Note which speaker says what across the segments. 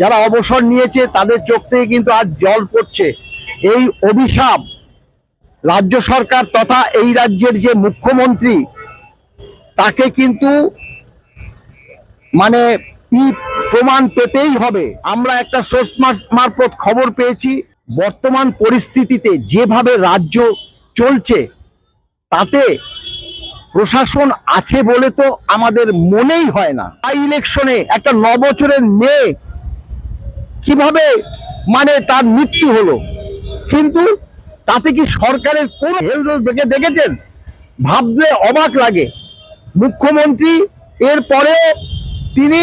Speaker 1: যারা অবসর নিয়েছে, তাদের চোখ থেকে কিন্তু আজ জল পড়ছে। এই অভিশাপ রাজ্য সরকার তথা এই রাজ্যের যে মুখ্যমন্ত্রী, তাকে কিন্তু মানে প্রমাণ পেতেই হবে। আমরা একটা সোর্স মারফত খবর পেয়েছি। বর্তমান পরিস্থিতিতে যেভাবে রাজ্য চলছে, তাতে প্রশাসন আছে বলে তো আমাদের মনেই হয় না। ইলেকশনে একটা ন বছরের মেয়ে কীভাবে? মানে তার মৃত্যু হলো। কিন্তু তাতে কি সরকারের কোন দেখেছেন? ভাবলে অবাক লাগে। মুখ্যমন্ত্রী এরপরে তিনি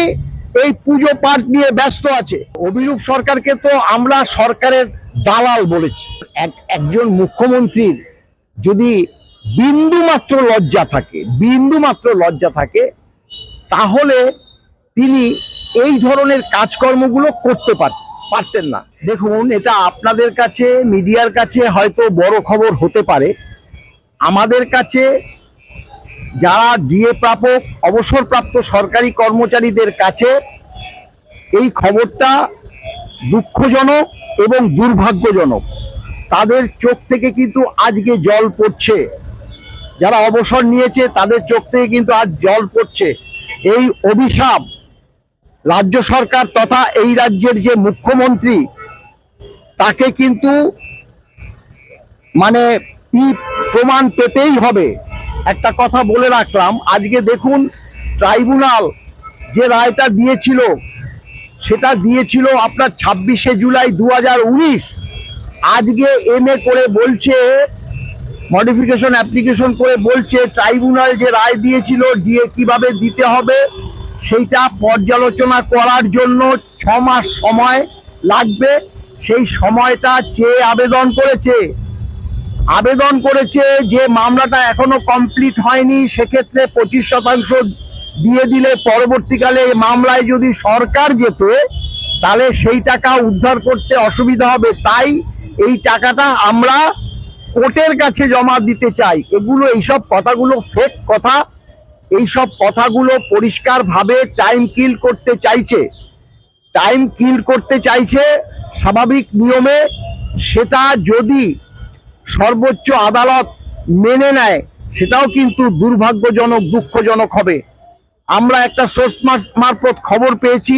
Speaker 1: এই পুজো পাঠ নিয়ে ব্যস্ত আছে। অভিরূপ সরকারকে তো আমরা সরকারের দালাল বলেছি। এক, একজন মুখ্যমন্ত্রীর যদি বিন্দু মাত্র লজ্জা থাকে বিন্দু মাত্র লজ্জা থাকে, তাহলে তিনি এই ধরনের কাজকর্মগুলো করতে পার- পারতেন না। দেখুন, এটা আপনাদের কাছে, মিডিয়ার কাছে হয়তো বড় খবর হতে পারে। আমাদের কাছে যারা ডিএ প্রাপক, অবসরপ্রাপ্ত সরকারি কর্মচারীদের কাছে এই খবরটা দুঃখজনক এবং দুর্ভাগ্যজনক। তাদের চোখ থেকে কিন্তু আজকে জল পড়ছে। যারা অবসর নিয়েছে, তাদের চোখ থেকে কিন্তু আজ জল পড়ছে। এই অভিশাপ রাজ্য সরকার তথা এই রাজ্যের যে মুখ্যমন্ত্রী, তাকে কিন্তু মানে প্রমাণ পেতেই হবে? একটা কথা বলে রাখলাম, আজকে দেখুন ট্রাইব্যুনাল যে রায়টা দিয়েছিল, সেটা দিয়েছিল আপনার ছাব্বিশে জুলাই দু হাজার উনিশ। আজকে এম করে বলছে মডিফিকেশন অ্যাপ্লিকেশন করে বলছে, ট্রাইব্যুনাল যে রায় দিয়েছিল দিয়ে কীভাবে দিতে হবে? সেইটা পর্যালোচনা করার জন্য ছ মাস সময় লাগবে। সেই সময়টা চেয়ে আবেদন করেছে আবেদন করেছে যে মামলাটা এখনও কমপ্লিট হয়নি, সেক্ষেত্রে পঁচিশ শতাংশ দিয়ে দিলে পরবর্তীকালে মামলায় যদি সরকার যেত, তাহলে সেই টাকা উদ্ধার করতে অসুবিধা হবে। তাই এই টাকাটা আমরা কোর্টের কাছে জমা দিতে চাই। এগুলো, এইসব কথাগুলো ফেক কথা। এইসব কথাগুলো পরিষ্কারভাবে টাইম কিল করতে চাইছে। টাইম কিল করতে চাইছে স্বাভাবিক নিয়মে, সেটা যদি সর্বোচ্চ আদালত মেনে নেয়, সেটাও কিন্তু দুর্ভাগ্যজনক, দুঃখজনক হবে। আমরা একটা সোর্স মারফত খবর পেয়েছি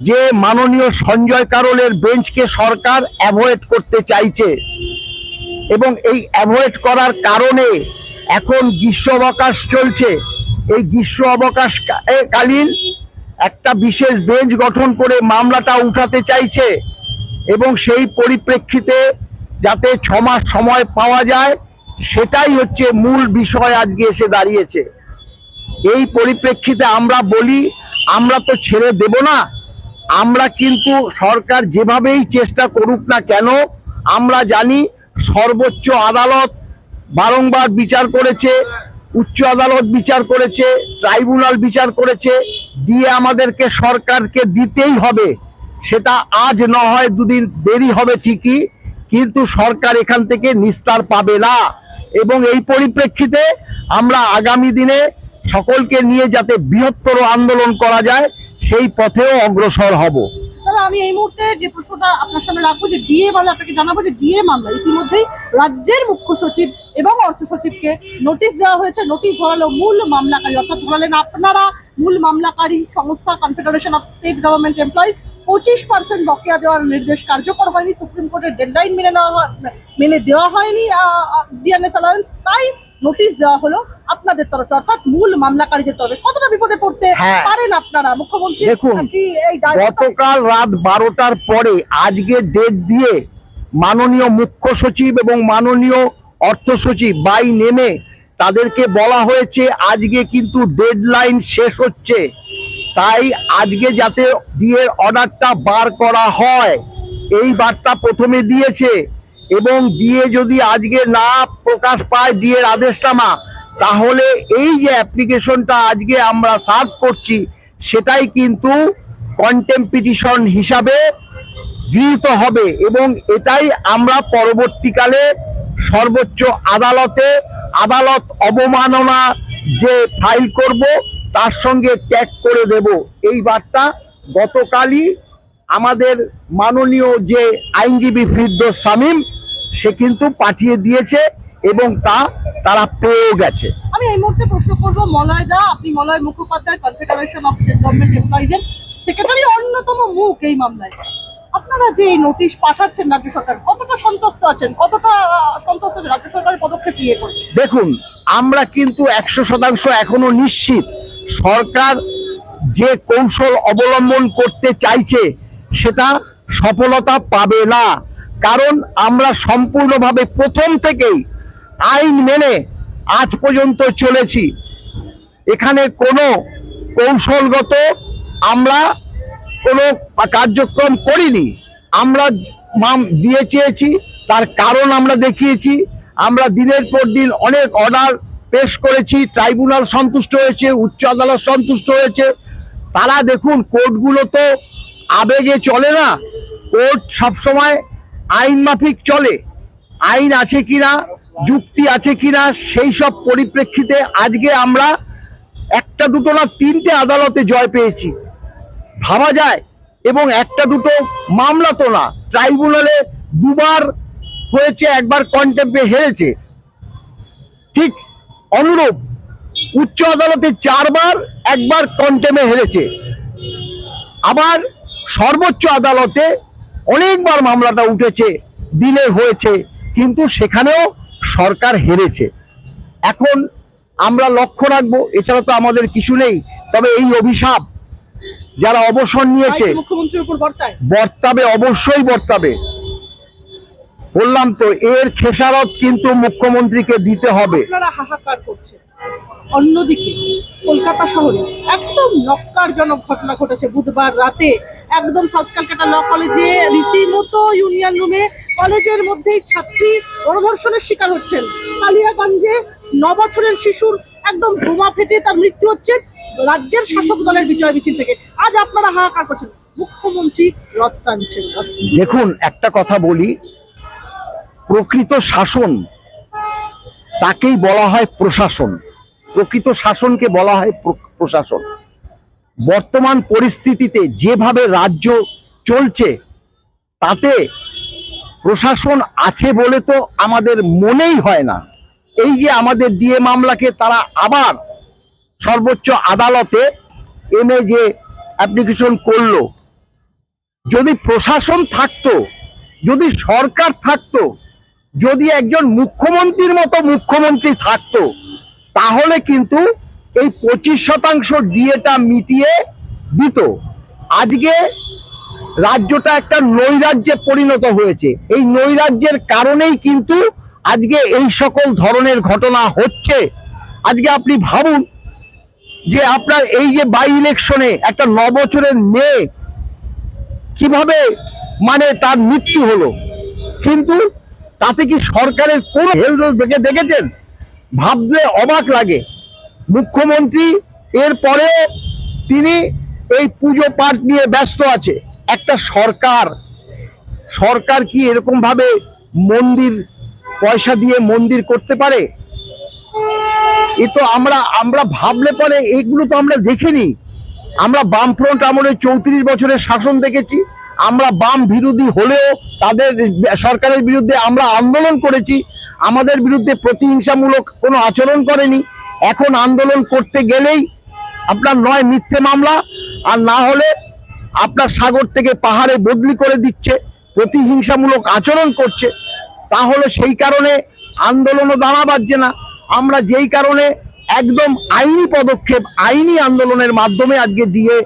Speaker 1: যে মাননীয় সঞ্জয় কারলের বেঞ্চকে সরকার অ্যাভয়েড করতে চাইছে। এবং এই অ্যাভয়েড করার কারণে এখন গ্রীষ্ম অবকাশ চলছে। এই গ্রীষ্ম অবকাশ কালীন একটা বিশেষ বেঞ্চ গঠন করে মামলাটা উঠাতে চাইছে এবং সেই পরিপ্রেক্ষিতে যাতে ছ মাস সময় পাওয়া যায়, সেটাই হচ্ছে মূল বিষয় আজকে এসে দাঁড়িয়েছে। এই পরিপ্রেক্ষিতে আমরা বলি, আমরা তো ছেড়ে দেব না। আমরা কিন্তু সরকার যেভাবেই চেষ্টা করুক না কেন, আমরা জানি সর্বোচ্চ আদালত বারংবার বিচার করেছে উচ্চ আদালত বিচার করেছে, ট্রাইব্যুনাল বিচার করেছে, দিয়ে আমাদেরকে সরকারকে দিতেই হবে। সেটা আজ না হয় দুদিন দেরি হবে ঠিকই, কিন্তু সরকার এখান থেকে নিস্তার পাবে না। এবং এই পরিপ্রেক্ষিতে আমরা আগামী দিনে সকলকে নিয়ে যাতে বৃহত্তর আন্দোলন করা যায়, সেই পথেও অগ্রসর হব।
Speaker 2: আমি এই মুহূর্তে যে প্রশ্নটা আপনার সামনে রাখব যে ডিএ মামলা আপনাকে জানাব যে ডিএ মামলা, ইতিমধ্যেই রাজ্যের মুখ্য সচিব এবং অর্থ সচিবকে নোটিশ দেওয়া হয়েছে। নোটিশ ধরালো মূল মামলাকারী, অর্থাৎ ধরালেন আপনারা মূল মামলাকারী সংস্থা confederation of state government employees পঁচিশ পার্সেন্ট বকেয়া দেওয়ার নির্দেশ কার্যকর হয়নি। সুপ্রিম কোর্টের ডেডলাইন মেনে নেওয়া মেনে দেওয়া হয়নি ডিএনএস তাই নোটিশ দেওয়া হলো আপনাদের তরফে অর্থাৎ মূল মামলাকারীদের তরফে। কতটা বিপদে পড়তে
Speaker 1: হ্যাঁ।
Speaker 2: পারেন আপনারা? মুখ্যমন্ত্রী
Speaker 1: দেখুন,
Speaker 2: এই
Speaker 1: গতকাল রাত বারোটার পরে আজকে ডেট দিয়ে মাননীয় মুখ্য সচিব এবং মাননীয় অর্থ সচিব বাই নেমে তাদেরকে বলা হয়েছে আজকে কিন্তু ডেডলাইন শেষ হচ্ছে। তাই আজকে যাতে বিয়ের অর্ডারটা বার করা হয় এই বার্তা প্রথমে দিয়েছে। এবং দিয়ে যদি আজকে না প্রকাশ পায় ডিএর আদেশনামা তাহলে এই যে অ্যাপ্লিকেশনটা আজকে আমরা সার্ভ করছি, সেটাই কিন্তু কন্টেম্পিটিশন হিসাবে গৃহীত হবে এবং এটাই আমরা পরবর্তীকালে সর্বোচ্চ আদালতে আদালত অবমাননা যে ফাইল করব, তার সঙ্গে ট্যাগ করে দেব। এই বার্তা গতকালই আমাদের মাননীয় যে আইনজীবী ফিরদোস শামীম সে কিন্তু পাঠিয়ে দিয়েছে এবং তা তারা পেয়েও গেছে।
Speaker 2: আমি এই মুহূর্তে প্রশ্ন করব মলয় দা আপনি Malay Mukhopadhyay confederation of government এমপ্লয়িজের secretary অন্যতম মুখ এই মামলায়। আপনারা যে এই নোটিশ পাঠাচ্ছেন রাজ্য সরকার কতটা সন্তুষ্ট আছেন? কতটা সন্তুষ্ট রাজ্য সরকারের পদক্ষেপ নিয়ে
Speaker 1: দেখুন আমরা কিন্তু একশো শতাংশ এখনও নিশ্চিত। সরকার যে কৌশল অবলম্বন করতে চাইছে সেটা সফলতা পাবে না। কারণ আমরা সম্পূর্ণভাবে প্রথম থেকেই আইন মেনে আজ পর্যন্ত চলেছি। এখানে কোনো কৌশলগত আমরা কোনো কার্যক্রম করিনি। আমরা মাম দিয়ে চেয়েছি, তার কারণ আমরা দেখিয়েছি। আমরা দিনের পর দিন অনেক অর্ডার পেশ করেছি, ট্রাইব্যুনাল সন্তুষ্ট হয়েছে, উচ্চ আদালত সন্তুষ্ট হয়েছে। তারা দেখুন, কোর্টগুলো তো আবেগে চলে না। কোর্ট সবসময় আইন মাফিক চলে, আইন আছে কিনা, যুক্তি আছে কিনা, সেই সব পরিপ্রেক্ষিতে আজকে আমরা একটা দুটো না তিনটে আদালতে জয় পেয়েছি। ভাবা যায়, এবং একটা দুটো মামলা তো না, ট্রাইব্যুনালে দুবার হয়েছে, একবার কন্টেম্পে হেরেছে। ঠিক অনুরূপ, উচ্চ আদালতে চারবার, একবার কন্টেমে হেরেছে। আবার সর্বোচ্চ আদালতে অনেকবার মামলাটা উঠেছে দিলে হয়েছে কিন্তু সেখানেও সরকার হেরেছে। এখন আমরা লক্ষ্য রাখব এছাড়া তো আমাদের কিছু নেই তবে এই অভিশাপ যারা অবসর নিয়েছে বর্তাবে অবশ্যই বর্তাবে। বললাম তো এর খেসারত কিন্তু মুখ্যমন্ত্রীকে দিতে হবে।
Speaker 2: অন্যদিকে, কলকাতা শহরে একদম নক্কারজনক ঘটনা ঘটেছে বুধবার রাতে। একদম সাউথ ক্যালকাটা ল কলেজে রীতিমতো ইউনিয়ন রুমে কলেজের মধ্যেই ছাত্রী গণধর্ষণের শিকার হচ্ছেন। কালিয়াগঞ্জে ন বছরের শিশুর একদম বোমা ফেটে তার মৃত্যু হচ্ছে রাজ্যের শাসক দলের বিজয় মিছিল থেকে। আজ আপনারা হাহাকার করছেন। মুখ্যমন্ত্রী রথ টানছেন
Speaker 1: দেখুন, একটা কথা বলি। প্রকৃত শাসন তাকেই বলা হয় প্রশাসন। প্রকৃত শাসনকে বলা হয় প্র- প্রশাসন। বর্তমান পরিস্থিতিতে যেভাবে রাজ্য চলছে, তাতে প্রশাসন আছে বলে তো আমাদের মনেই হয় না। এই যে আমাদের ডিএ মামলাকে তারা আবার সর্বোচ্চ আদালতে এনে যে অ্যাপ্লিকেশন করল, যদি প্রশাসন থাকতো, যদি সরকার থাকতো যদি একজন মুখ্যমন্ত্রীর মতো মুখ্যমন্ত্রী থাকতো, তাহলে কিন্তু এই পঁচিশ শতাংশ ডিএটা মিটিয়ে দিত। আজকে রাজ্যটা একটা নৈরাজ্যে পরিণত হয়েছে। এই নৈরাজ্যের কারণেই কিন্তু আজকে এই সকল ধরনের ঘটনা হচ্ছে। আজকে আপনি ভাবুন যে আপনার এই যে বাই ইলেকশনে একটা ন বছরের মেয়ে কীভাবে মানে তার মৃত্যু হলো। কিন্তু তাতে কি সরকারের কোনো দেখে দেখেছেন? ভাবলে অবাক লাগে। মুখ্যমন্ত্রী এরপরে তিনি এই পুজো পাঠ নিয়ে ব্যস্ত আছে। একটা সরকার। সরকার কি এরকম ভাবে মন্দির, পয়সা দিয়ে মন্দির করতে পারে? এ তো আমরা আমরা ভাবলে পরে এইগুলো তো আমরা দেখিনি। আমরা বামফ্রন্ট আমলে চৌত্রিশ বছরের শাসন দেখেছি। আমরা বাম বিরোধী হলেও তাদের সরকারের বিরুদ্ধে আমরা আন্দোলন করেছি। আমাদের বিরুদ্ধে প্রতিহিংসামূলক কোনো আচরণ করেনি। এখন আন্দোলন করতে গেলেই আপনার নয় মিথ্যে মামলা, আর না হলে আপনার সাগর থেকে পাহাড়ে বদলি করে দিচ্ছে, প্রতিহিংসামূলক আচরণ করছে। তাহলে সেই কারণে আন্দোলনও দাঁড়া বাজছে না। আমরা যেই কারণে একদম আইনি পদক্ষেপ, আইনি আন্দোলনের মাধ্যমে আজকে দিয়ে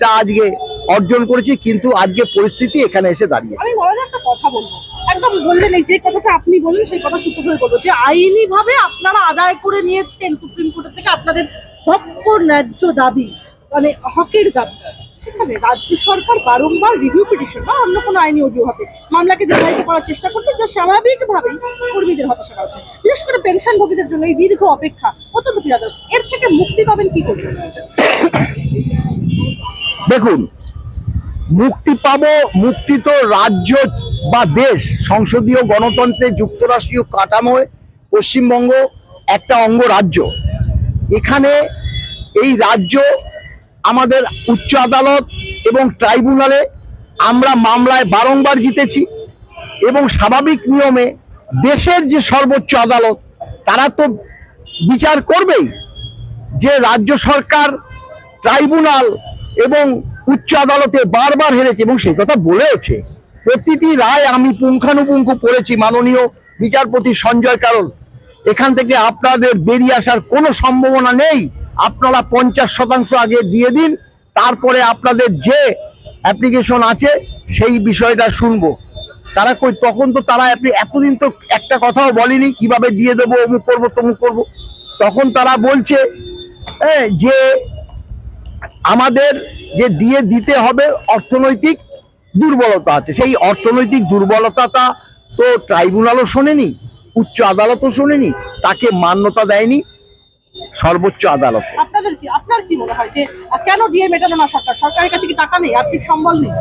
Speaker 1: তা আজকে অর্জন করেছি কিন্তু আজকে পরিস্থিতি এখানে এসে দাঁড়িয়েছে।
Speaker 2: আমি বড় একটা কথা বলব। একদম বললেন এই যে কথাটা আপনি বললেন সেই কথা সূত্র ধরে বলব যে আইনি ভাবে আপনারা আদায় করে নিয়েছেন সুপ্রিম কোর্টের থেকে আপনাদের হক ন্যায্য দাবি মানে হকের দাবি। সেখানে রাজ্য সরকার বারংবার রিভিউ পিটিশন বা অন্য কোনো আইনি অজুহাতে মামলাকে দীর্ঘায়িত করার চেষ্টা করছে যা স্বাভাবিকভাবেই কর্মীদের হতাশা করছে বিশেষ করে পেনশনভোগীদের জন্য এই দীর্ঘ অপেক্ষা অত্যন্ত পীড়াদায়ক। এর থেকে মুক্তি পাবেন কি করবেন
Speaker 1: দেখুন মুক্তি পাবো, মুক্তি তো রাজ্য বা দেশ। সংসদীয় গণতন্ত্রে যুক্তরাষ্ট্রীয় কাঠামোয় পশ্চিমবঙ্গ একটা অঙ্গরাজ্য এখানে এই রাজ্য আমাদের উচ্চ আদালত এবং ট্রাইব্যুনালে আমরা মামলায় বারংবার জিতেছি এবং স্বাভাবিক নিয়মে দেশের যে সর্বোচ্চ আদালত, তারা তো বিচার করবেই যে রাজ্য সরকার, ট্রাইব্যুনাল এবং উচ্চ আদালতে বারবার হেরেছে এবং সেই কথা বলেওছে। প্রতিটি রায় আমি পুঙ্খানুপুঙ্খ পড়েছি মাননীয় বিচারপতি সঞ্জয় কারণ। এখান থেকে আপনাদের বেরিয়ে আসার কোনো সম্ভাবনা নেই। আপনারা পঞ্চাশ শতাংশ আগে দিয়ে দিন, তারপরে আপনাদের যে অ্যাপ্লিকেশন আছে সেই বিষয়টা শুনব। তারা কই, তখন তো তারা আপনি এতদিন তো একটা কথাও বলেনি, কীভাবে দিয়ে দেবো, অমুক করব, তমুক করব। তখন তারা বলছে যে আমাদের যে দিয়ে দিতে হবে অর্থনৈতিক দুর্বলতা আছে। সেই অর্থনৈতিক দুর্বলতাটা তো ট্রাইব্যুনালও শোনেনি উচ্চ আদালতও শোনেনি তাকে মান্যতা দেয়নি সর্বোচ্চ আদালত।
Speaker 2: আপনাদের কি আপনার কি মনে হয় যে কেন ডিএ মেটানো না সরকার? সরকারের কাছে কি টাকা নেই? আর্থিক সম্বল নেই?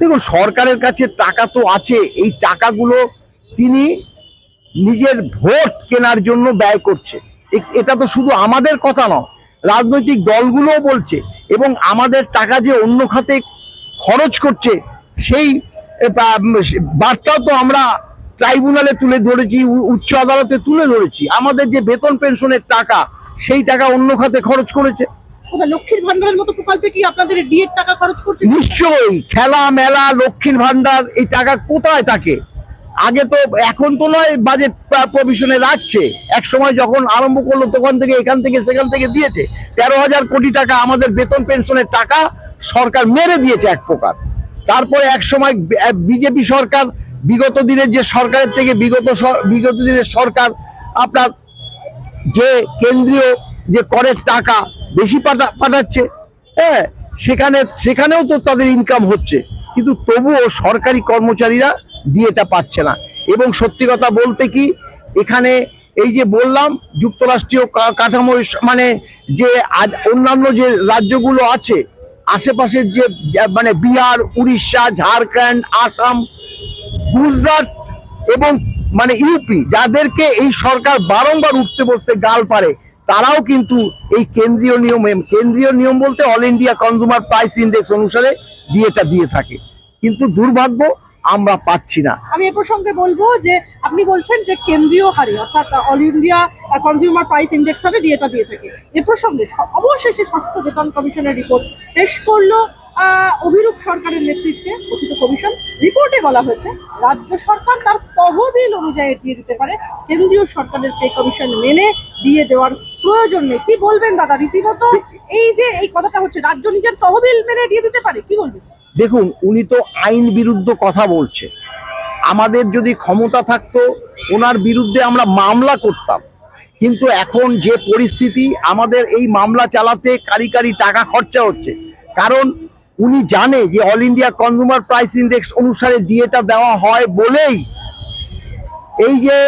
Speaker 1: দেখুন সরকারের কাছে টাকা তো আছে এই টাকাগুলো তিনি নিজের ভোট কেনার জন্য ব্যয় করছে। এটা তো শুধু আমাদের কথা নয় রাজনৈতিক দলগুলোও বলছে এবং আমাদের টাকা যে অন্য খাতে খরচ করছে সেই বার্তাও তো আমরা ট্রাইব্যুনালে তুলে ধরেছি উচ্চ আদালতে তুলে ধরেছি। আমাদের যে বেতন পেনশনের টাকা সেই টাকা অন্য খাতে খরচ করেছে।
Speaker 2: লক্ষ্মীর ভান্ডারের মতো প্রকল্পে কি আপনাদের ডিএর টাকা খরচ করছে?
Speaker 1: নিশ্চয়ই খেলা মেলা লক্ষ্মীর ভান্ডার এই টাকা কোথায় থাকে? আগে তো এখন তো নয় বাজেট প্রভিশনে রাখছে। এক সময় যখন আরম্ভ করল, তখন থেকে এখান থেকে সেখান থেকে দিয়েছে। তেরো হাজার কোটি টাকা আমাদের বেতন পেনশনের টাকা সরকার মেরে দিয়েছে এক প্রকার। তারপরে এক সময় বিজেপি সরকার, বিগত দিনের যে সরকারের থেকে বিগত বিগত দিনের সরকার, আপনার যে কেন্দ্রীয় যে করের টাকা বেশি পাঠা- পাঠাচ্ছে হ্যাঁ সেখানে, সেখানেও তো তাদের ইনকাম হচ্ছে। কিন্তু তবুও সরকারি কর্মচারীরা ডিএটা পাচ্ছে না। এবং সত্যি কথা বলতে কি, এখানে এই যে বললাম, যুক্তরাষ্ট্রীয় কাঠামো মানে যে আজ, অন্যান্য যে রাজ্যগুলো আছে, আশেপাশের যে মানে বিহার, উড়িষ্যা, ঝাড়খণ্ড, আসাম, গুজরাট এবং মানে ইউপি, যাদেরকে এই সরকার বারংবার উঠতে বসতে গাল পারে তারাও কিন্তু এই কেন্দ্রীয় নিয়ম কেন্দ্রীয় নিয়ম বলতে all India consumer price index অনুসারে ডিএটা দিয়ে থাকে। কিন্তু দুর্ভাগ্য আমরা পাচ্ছি না।
Speaker 2: আমি এ প্রসঙ্গে বলব যে আপনি বলছেন যে কেন্দ্রীয় হারে, অর্থাৎ all India consumer price index হারে ডিএটা দিয়ে থাকে। এ প্রসঙ্গে অবশেষে ষষ্ঠ বেতন কমিশনের রিপোর্ট পেশ করল অভিরূপ সরকারের নেতৃত্বে গঠিত কমিশন। রিপোর্টে বলা হয়েছে, রাজ্য সরকার তার তহবিল অনুযায়ী দিয়ে দিতে পারে। কেন্দ্রীয় সরকারের পে কমিশন মেনে দিয়ে দেওয়ার প্রয়োজন নেই। কি বলবেন দাদা? রীতিমতো এই যে এই কথাটা হচ্ছে, রাজ্য নিজের তহবিল মেনে দিয়ে দিতে পারে, কি বলবেন?
Speaker 1: দেখুন, উনি তো আইন বিরুদ্ধ কথা বলছে। আমাদের যদি ক্ষমতা থাকতো, ওনার বিরুদ্ধে আমরা মামলা করতাম। কিন্তু এখন যে পরিস্থিতি, আমাদের এই মামলা চালাতে কারি কারি টাকা খরচা হচ্ছে। কারণ উনি জানে যে all India consumer price index অনুসারে ডিএটা দেওয়া হয় বলেই। এই যে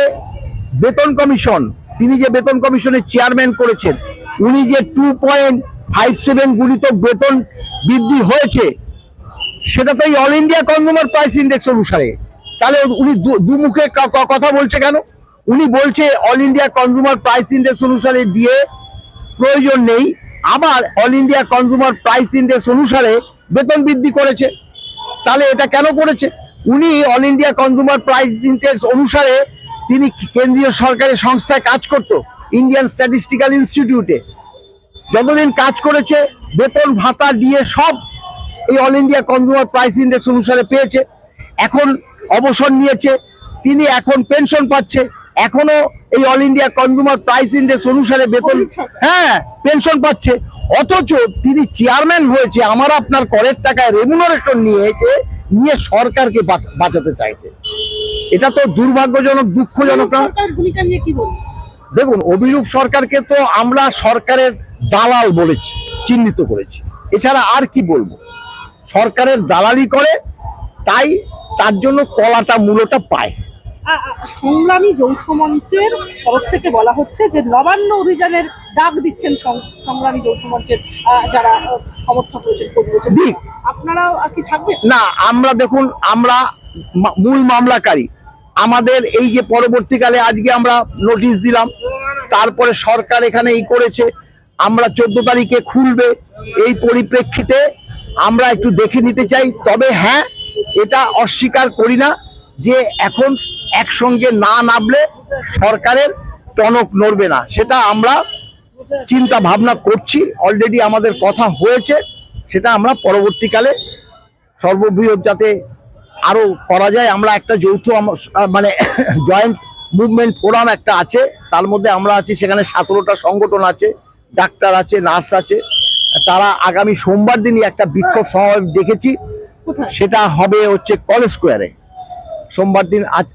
Speaker 1: বেতন কমিশন, তিনি যে বেতন কমিশনের চেয়ারম্যান করেছেন, উনি যে টু পয়েন্ট ফাইভ সেভেন গুণিত বেতন বৃদ্ধি হয়েছে সেটা তো এই all India consumer price index অনুসারে। তাহলে উনি দুমুখে কথা বলছে কেন? উনি বলছে all India consumer price index অনুসারে দিয়ে প্রয়োজন নেই। আবার all India consumer price index অনুসারে বেতন বৃদ্ধি করেছে। তাহলে এটা কেন করেছে? উনি all India consumer price index অনুসারে তিনি কেন্দ্রীয় সরকারি সংস্থায় কাজ করতো ইন্ডিয়ান স্ট্যাটিস্টিক্যাল ইনস্টিটিউটে যতদিন কাজ করেছে, বেতন ভাতা দিয়ে সব এই all India consumer price index অনুসারে পেয়েছে। এখন অবসর নিয়েছে। তিনি এখন পেনশন পাচ্ছে। এখনও এই all India consumer price index অনুসারে বেতন হ্যাঁ পেনশন পাচ্ছে। অথচ তিনি চেয়ারম্যান হয়েছে। আমার আপনার করের টাকায় রেমুনারেশন নিয়েছে। নিয়ে সরকারকে বাঁচাতে চাইছে। এটা তো দুর্ভাগ্যজনক দুঃখজনক না? দেখুন অভিরূপ সরকারকে তো আমরা সরকারের দালাল বলেছি চিহ্নিত করেছি। এছাড়া আর কি বলব? সরকারের দালালি করে তাই তার জন্য কলাটা মূলটা পায়।
Speaker 2: সংগ্রামী যৌথ মঞ্চের তরফ থেকে বলা হচ্ছে যে নবান্ন অভিযানের ডাক দিচ্ছেন সংগ্রামী যৌথ মঞ্চের যারা সমর্থক রয়েছেন। আপনারাও আর কি থাকবেন?
Speaker 1: না আমরা দেখুন আমরা মূল মামলাকারী। আমাদের এই যে পরবর্তীকালে আজকে আমরা নোটিশ দিলাম তারপরে সরকার এখানে এই করেছে আমরা চোদ্দ তারিখে খুলবে এই পরিপ্রেক্ষিতে আমরা একটু দেখে নিতে চাই, তবে হ্যাঁ এটা অস্বীকার করি না যে এখন একসঙ্গে না নামলে সরকারের টনক নড়বে না। সেটা আমরা চিন্তা ভাবনা করছি অলরেডি আমাদের কথা হয়েছে, সেটা আমরা পরবর্তীকালে সর্ববৃহৎ যাতে আরও করা যায়। আমরা একটা যৌথ মানে জয়েন্ট মুভমেন্ট ফোরাম একটা আছে, তার মধ্যে আমরা আছি, সেখানে সতেরোটা সংগঠন আছে ডাক্তার আছে নার্স আছে। তারা আগামী সোমবার দিনই একটা বিক্ষোভ সমাবেশ দেখেছি। সেটা হবে হচ্ছে কলেজ স্কোয়ারে। সোমবার দিন আজ-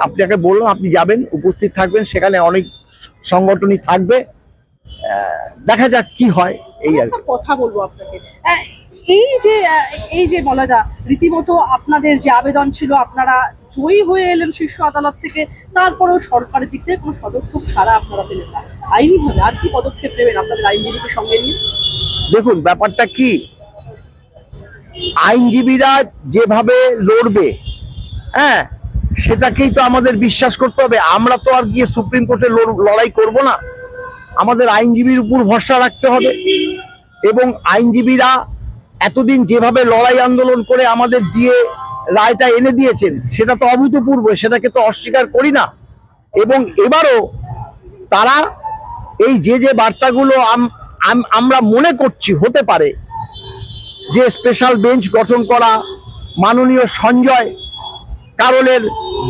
Speaker 1: আপনাকে বললাম আপনি যাবেন উপস্থিত থাকবেন সেখানে অনেক সংগঠনই থাকবে। দেখা যাক কি হয় এই আর
Speaker 2: কথা বলব আপনাকে। এই যে এই যে বলা যা রীতিমতো আপনাদের যে আবেদন ছিল আপনারা জয়ী হয়ে এলেন শীর্ষ আদালত থেকে তারপরেও সরকারের দিক থেকে কোনো পদক্ষেপ ছাড়া আপনারা পেলেন না। আইনিভাবে আর কি পদক্ষেপ নেবেন আপনাদের আইনজীবীকে সঙ্গে নিয়ে?
Speaker 1: দেখুন, ব্যাপারটা কি? আইনজীবীরা যেভাবে লড়বে হ্যাঁ সেটাকেই তো আমাদের বিশ্বাস করতে হবে। আমরা তো আর গিয়ে সুপ্রিম কোর্টে লড়- লড়াই করব না। আমাদের আইনজীবীর উপর ভরসা রাখতে হবে এবং আইনজীবীরা এতদিন যেভাবে লড়াই আন্দোলন করে আমাদের দিয়ে রায়টা এনে দিয়েছেন, সেটা তো অভূতপূর্ব, সেটাকে তো অস্বীকার করি না। এবং এবারও তারা এই যে যে বার্তাগুলো আমরা মনে করছি, হতে পারে যে স্পেশাল বেঞ্চ গঠন করা, মাননীয় সঞ্জয় কারণের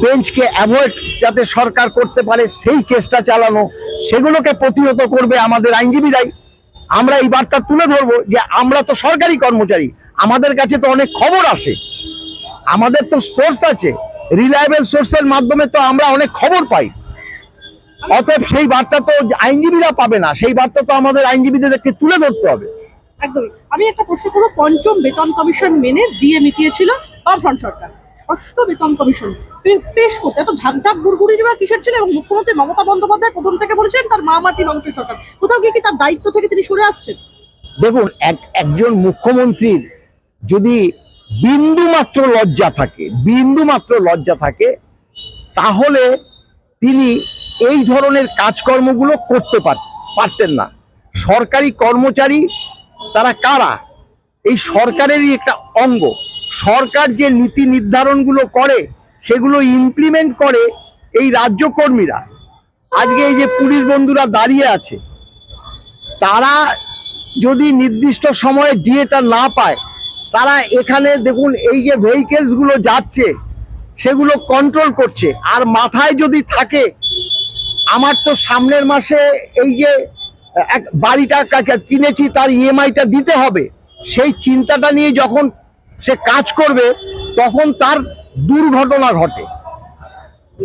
Speaker 1: বেঞ্চকে অ্যাভয়েড যাতে সরকার করতে পারে, সেই চেষ্টা চালানো, সেগুলোকে প্রতিহত করবে আমাদের আইনজীবীরাই। আমরা এই বার্তা তুলে ধরবো যে আমরা তো সরকারি কর্মচারী, আমাদের কাছে তো অনেক খবর আসে। আমাদের তো সোর্স আছে রিলায়েবল সোর্সের মাধ্যমে তো আমরা অনেক খবর পাই। অতএব সেই বার্তা তো আইনজীবীরা পাবে না সেই বার্তা তো আমাদের আইনজীবীদেরকে তুলে ধরতে হবে।
Speaker 2: একদমই। আমি একটা প্রশ্ন করব পঞ্চম বেতন কমিশন মেনে দিয়ে মিটিয়েছিল বামফ্রন্ট সরকার? ষষ্ঠ বেতন কমিশন পেশ করতে এত ঢাক ঢাক গুড়গুড়ি বা কিসের ছিল? এবং মুখ্যমন্ত্রী মমতা বন্দ্যোপাধ্যায় প্রথম থেকে বলেছেন তার মা মাটির অংশের সরকার। কোথাও গিয়ে কি তার দায়িত্ব থেকে তিনি সরে আসছেন?
Speaker 1: দেখুন এক একজন মুখ্যমন্ত্রীর যদি বিন্দু মাত্র লজ্জা থাকে বিন্দু মাত্র লজ্জা থাকে তাহলে তিনি এই ধরনের কাজকর্মগুলো করতে পার- পারতেন না। সরকারি কর্মচারী তারা কারা? এই সরকারেরই একটা অঙ্গ। সরকার যে নীতি নির্ধারণগুলো করে, সেগুলো ইমপ্লিমেন্ট করে এই রাজ্য কর্মীরা আজকে এই যে পুলিশ বন্ধুরা দাঁড়িয়ে আছে, তারা যদি নির্দিষ্ট সময়ে ডিএটা না পায়, তারা এখানে দেখুন এই যে ভেহিকেলসগুলো যাচ্ছে, সেগুলো কন্ট্রোল করছে। আর মাথায় যদি থাকে আমার তো সামনের মাসে এই যে, এক বাড়িটা কিনেছি, তার ইএমআইটা দিতে হবে। সেই চিন্তাটা নিয়ে যখন সে কাজ করবে, তখন তার দুর্ঘটনা ঘটে।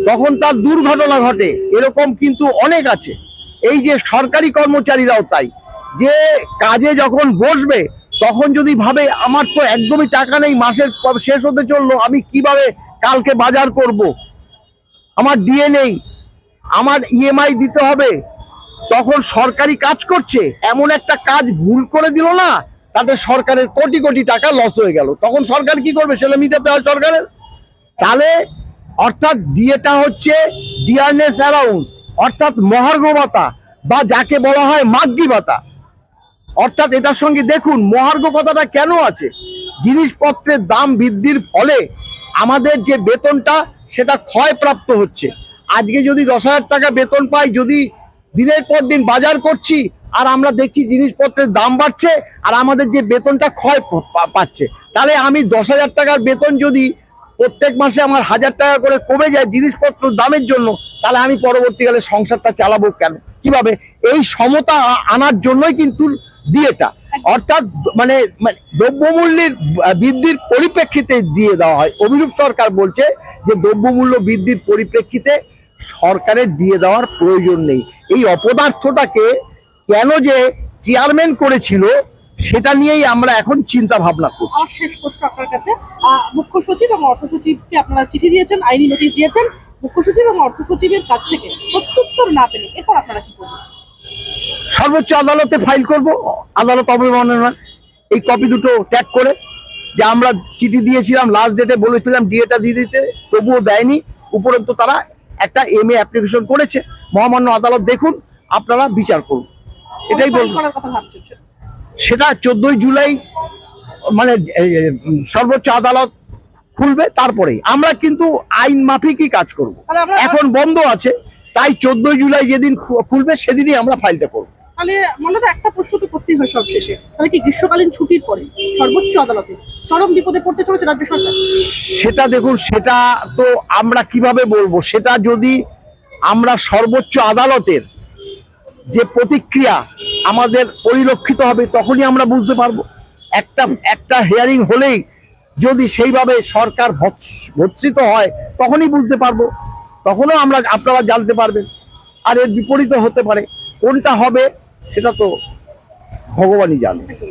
Speaker 1: তখন তার দুর্ঘটনা ঘটে, এরকম কিন্তু অনেক আছে। এই যে সরকারি কর্মচারীরাও তাই। যে কাজে যখন বসবে, তখন যদি ভাবে, আমার তো একদমই টাকা নেই, মাসের শেষ হতে চলল, আমি কীভাবে কালকে বাজার করব? আমার ডিএ নেই আমার ইএমআই দিতে হবে। তখন সরকারি কাজ করছে, এমন একটা কাজ ভুল করে দিল না, তাতে সরকারের কোটি কোটি টাকা লস হয়ে গেল। তখন সরকার কি করবে, সেটা মিটাতে হয় সরকারের? তাহলে, অর্থাৎ ডিএটা হচ্ছে ডিয়ারনেস অ্যালাউন্স অর্থাৎ মহার্ঘ ভাতা, বা যাকে বলা হয় মাগ্গি ভাতা। অর্থাৎ এটার সঙ্গে দেখুন, মহার্ঘ কথাটা কেন আছে? জিনিসপত্রের দাম বৃদ্ধির ফলে আমাদের যে বেতনটা, সেটা ক্ষয়প্রাপ্ত হচ্ছে। আজকে যদি দশ হাজার টাকা বেতন পাই, যদি দিনের পর দিন বাজার করছি, আর আমরা দেখছি জিনিসপত্রের দাম বাড়ছে, আর আমাদের যে বেতনটা ক্ষয় পাচ্ছে, তাহলে আমি দশ হাজার টাকার বেতন যদি প্রত্যেক মাসে আমার হাজার টাকা করে কমে যায় জিনিসপত্র দামের জন্য, তাহলে আমি পরবর্তীকালে সংসারটা চালাবো কেন? কীভাবে? এই সমতা আনার জন্যই কিন্তু দিয়েটা। অর্থাৎ মানে মানে দ্রব্যমূল্যের বৃদ্ধির পরিপ্রেক্ষিতে দিয়ে দেওয়া হয়। অভিরূপ সরকার বলছে যে দ্রব্যমূল্য বৃদ্ধির পরিপ্রেক্ষিতে সরকারের দিয়ে দেওয়ার প্রয়োজন নেই। এই অপদার্থটাকে কেন যে চেয়ারম্যান করেছিল সেটা নিয়েই আমরা এখন চিন্তা ভাবনা করছি।
Speaker 2: শেষ প্রশ্ন আপনার কাছে। মুখ্য সচিব এবং অর্থ সচিবকে আপনারা চিঠি দিয়েছেন আইনি নোটিশ দিয়েছেন। মুখ্য সচিব এবং অর্থ সচিবের কাছ থেকে প্রত্যুত্তর না পেলে এরপর আপনারা কি করবেন?
Speaker 1: সর্বোচ্চ আদালতে ফাইল করব। আদালত অবমাননা এই কপি দুটো ত্যাগ করে যে আমরা চিঠি দিয়েছিলাম লাস্ট ডেটে বলেছিলাম ডিএটা দিয়ে দিতে তবুও দেয়নি। উপরন্তু তারা একটা এম এ অ্যাপ্লিকেশন করেছে মহামান্য আদালত দেখুন আপনারা বিচার করুন। এটাই
Speaker 2: বলুন
Speaker 1: বলব?
Speaker 2: সেটা
Speaker 1: চোদ্দই জুলাই মানে সর্বোচ্চ আদালত খুলবে তারপরে আমরা কিন্তু আইন মাফিকই কাজ করব। এখন বন্ধ আছে তাই চোদ্দই জুলাই যেদিন খুলবে সেদিনই আমরা ফাইলটা করব।
Speaker 2: তাহলে মূলত একটা প্রশ্ন তো করতেই হয় সব শেষে তাহলে কি গ্রীষ্মকালীন ছুটির পরে সর্বোচ্চ আদালতে চরম বিপদে পড়তে চলেছে রাজ্য সরকার?
Speaker 1: সেটা দেখুন, সেটা তো আমরা কীভাবে বলব? সেটা যদি আমরা সর্বোচ্চ আদালতের যে প্রতিক্রিয়া আমাদের পরিলক্ষিত হবে, তখনই আমরা বুঝতে পারব। একটা একটা হিয়ারিং হলেই যদি সেইভাবে সরকার ভৎস- ভৎসিত হয়, তখনই বুঝতে পারব। তখনও আমরা, আপনারা জানতে পারবেন। আর এর বিপরীত হতে পারে। কোনটা হবে সেটা তো ভগবানই জানে।